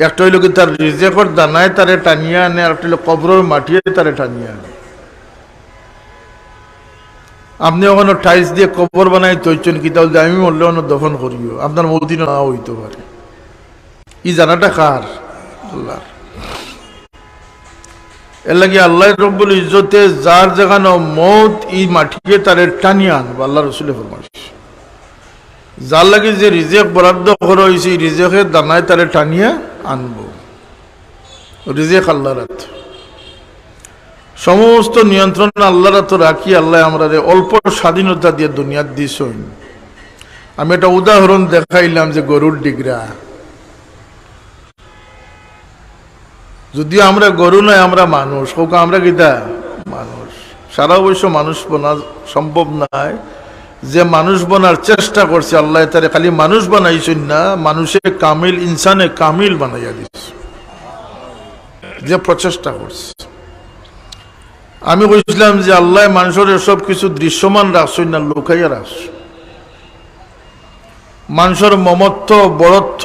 একটা হইল কি তার রিজেকর দানায় তারে টানিয়ে আনে, আর একটা হইল কবরের মাটিয়ে তারে টানিয়ে আনে। আপনি ওখানে টাইলস দিয়ে কবর বানাই তৈছেন কি, তাহলে আমি মরলে অন্য দফন করিও। আপনার মদিন না হইতে পারে। ই জানাটা কার? আল্লাহ। এর লাগে আল্লাহ রব্বুল ইজ্জতে যার জাগানো মত ই মাটিকে তারে টানিয়ে আনব, আল্লাহ রসুলে ফরমাইশ যার লাগে যে রিজেক বরাদ্দ করা হয়েছে রিজেকের দানায় তারে টানিয়ে আনব। রিজেক আল্লাহর সমস্ত নিয়ন্ত্রণ আল্লাহর তো রাখি, আল্লাহ আমরা অল্প স্বাধীনতা দিয়ে দুনিয়ার দিস আমি একটা উদাহরণ দেখাইলাম যে গরুর ডিগরা। যদিও আমরা গরু নয়, আমরা মানুষ। হোক আমরা কিতা মানুষ। সারা অবশ্য মানুষ বনা সম্ভব নয়। যে মানুষ বনার চেষ্টা করছে, আল্লাহ তারে খালি মানুষ বানাইছেন না, মানুষে কামিল, ইনসানে কামিল বানাইয়া দিচ্ছে যে প্রচেষ্টা করছে। আমি বুঝলাম যে আল্লাহ মানুষের সব কিছু দৃশ্যমান রাখছেন না, লুকাইয়া রাখছ মানুষের মমত্ব বড়ত্ব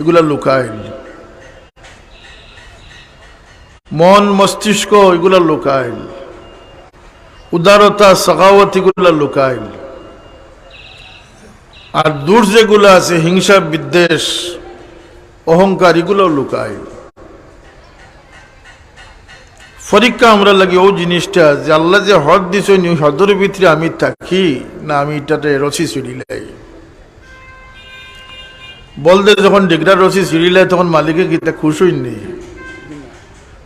এগুলা লুকাইল মন মস্তিষ্ক, এগুলা লুকাইল উদারতা সখাওয়াত এগুলা লুকাইল আর দূর যেগুলো আছে, হিংসা, বিদ্বেষ অহংকার এগুলো লুকাইল পরীক্ষা আমরা লাগে, ও জিনিসটা যে আল্লাহ যে হদ দিছে হদের ভিতরে আমি থাকি না, আমি এটাতে রসি সিঁড়িলাই বলতে যখন ডিগরা রসি সিঁড়িলাই তখন মালিকে গীতা খুশ হইনি।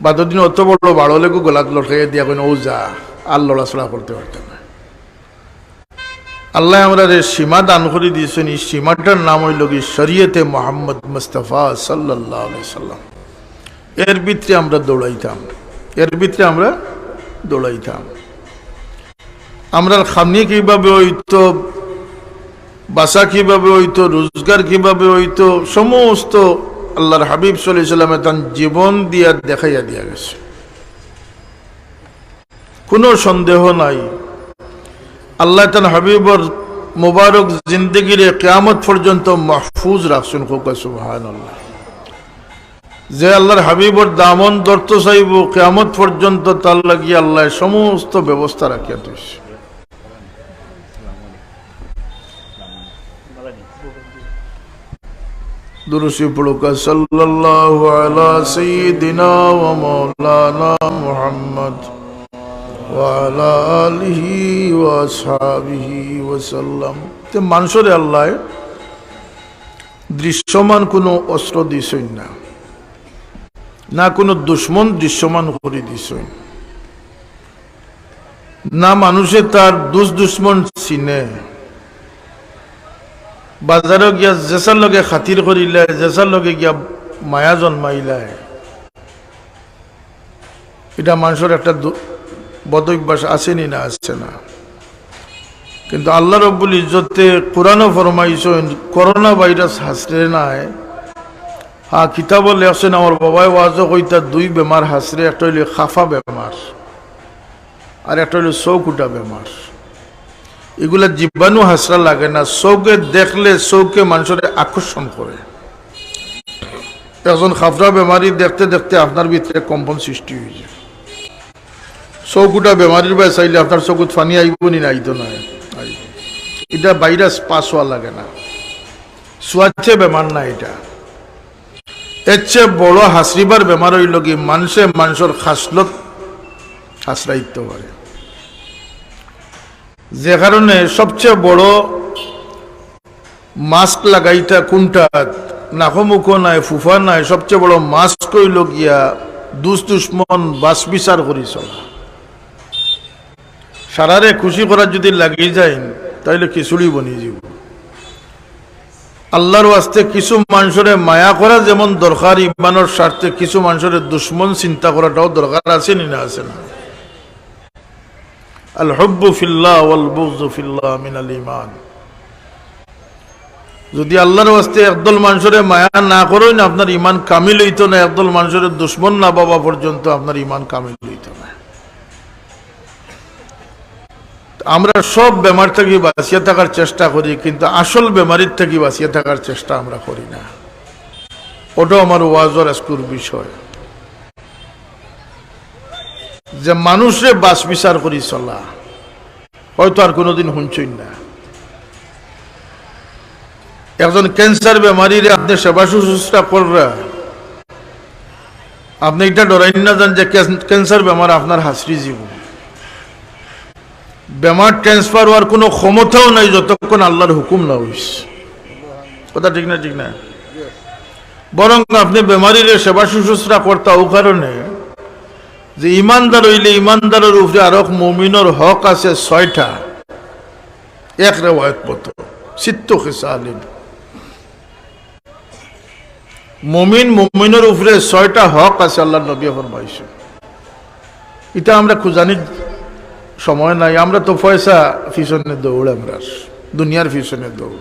বা দিন অত বড় বাড়ো লেগু গোলাত লটকাইয়া দিয়া কেন ও যা। আর লড়াচড়া করতে পারতাম না। আল্লাহ আমরা সীমা দান করে দিয়েছেন, এই সীমাটার নাম হইল কি শরীয়তে মোহাম্মদ মুস্তফা সাল্লাহ সাল্লাম। এর ভিতরে আমরা দৌড়াইতাম। এর ভিতরে আমরা দৌড়াইতাম। আমরা খামনি কীভাবে হইতো, বাসা কীভাবে হইতো, রোজগার কীভাবে হইতো, সমস্ত আল্লাহর হাবিব সাল্লাহ সাল্লামে তার জীবন দিয়া দেখাইয়া দিয়া গেছে। কোনো সন্দেহ নাই। আল্লাহ তান হাবিবর মুবারক জিন্দগিরে কেয়ামত পর্যন্ত মাহফুজ রাখছেন। খোকা সুহান আল্লাহ যে আল্লাহর হাবিবর দামন দর্ত চাইব কেয়ামত পর্যন্ত তার লাগিয়ে আল্লাহ সমস্ত ব্যবস্থা রাখিয়া দিয়েছে দুরুসি পড়ুকা সাল্লাল্লাহু আলা সাইয়্যিদিনা ওয়া মাওলানা মুহাম্মদ। ওয়া আলা আলিহি ওয়া আসহাবিহি ওয়া সাল্লাম তে মানুষের আল্লাহ দৃশ্যমান কোনো অস্ত্র দিছেন না। না কোনো দুশ্মন দৃশ্যমান করে দিছেন। না মানুষে তার দুষ দুশ্মন চিনে। বাজারও গিয়া জেসার লগে খাতির করিলে, জেসার লগে গিয়া মায়া জন্মাইলায় এটা মানুষের একটা বদ অভ্যাস আসেনি না আসছে না। কিন্তু আল্লাহ রব্বুল ইজ্জতে কোরআনও ফরমাইছেন করোনা ভাইরাস হাসরে নাই হ্যাঁ কিতাব লেখছেন আমার বাবাই ওয়াজ কইতা, দুই বেমার হাসরে একটা হইলে খাফা বেমার, আর একটা হইলে চৌকুটা বেমার। এগুলা জীবাণু হাসরা লাগে না চৌকে দেখলে চৌকে মানুষের আকর্ষণ করে। একজন খাফরা বেমারি দেখতে দেখতে আপনার ভিতরে কম্পন সৃষ্টি হয়ে যায়। চৌকুটা বেমারির বাই চাইলে আপনার চকুত ফানি আইব নি? না আইতো না এটা ভাইরাস পাস হওয়া লাগে না। সোয়াচ্ছে বেমার না এটা এর চেয়ে বড় হাসরিবার বেমার হইল কি মানুষে মানুষের খাসলত হাসরাইতে পারে যে কারণে সবচেয়ে বড় মাস্ক লাগাইতা কোনটা নাকমুখ নাই, ফুফা নাই সবচেয়ে বড় মাস্ক হইল গিয়া দুস দুশ্মন বাস বিচার করি চলা। সারারে খুশি করার যদি লাগিয়ে যায় তাইলে খিচুড়ি বনিয়ে যাব আল্লাহর ওয়াস্তে কিছু মানুষের মায়া করা, যেমন দরকার ইমানের স্বার্থে কিছু মানুষের দুশ্মন চিন্তা করাটাও দরকার আছে নি না আছে না? আল হব্বু ঈমান। যদি আল্লাহর ওয়াস্তে একদল মানুষের মায়া না করেন, আপনার ইমান কামিল হইতো না, একদল মানুষের দুশ্মন না বাবা পর্যন্ত আপনার ইমান কামিল হইতো না। আমরা সব বেমার থেকে বাঁচিয়ে থাকার চেষ্টা করি, কিন্তু আসল বেমারির থেকে বাঁচিয়ে থাকার চেষ্টা আমরা করি না। ওটাও আমার ওয়াজর আজকুর বিষয়। যে মানুষে বাস বিচার করি চলা, হয়তো আর কোনোদিন শুনছই না। একজন ক্যান্সার বেমারিরে আপনি সেবা শুশ্রূষা কররা আপনি এটা ডরাই না যান যে ক্যান- ক্যান্সার বেমার আপনার হাসরি জীবন। বেমার ট্রান্সফার হওয়ার কোনো ক্ষমতাও নাই যতক্ষণ আল্লাহর হুকুম না হইস কথা ঠিক না ঠিক না? বরং আপনি বেমারির সেবা শুশ্রূষা করতা ও কারণে যে ইমানদার হইলে ইমানদারের উপরে আরও মমিনর হক আছে ছয়টা। এক রেওয়ায়ত মতো চিত্ত খেসালিন। মমিন মমিনের উপরে ছয়টা হক আছে আল্লাহ নবী ফরমাইছে। এটা আমরা খুঁজানির সময় নাই। আমরা তো পয়সা পিছনে দৌড় আমরা দুনিয়ার পিছনে দৌড়।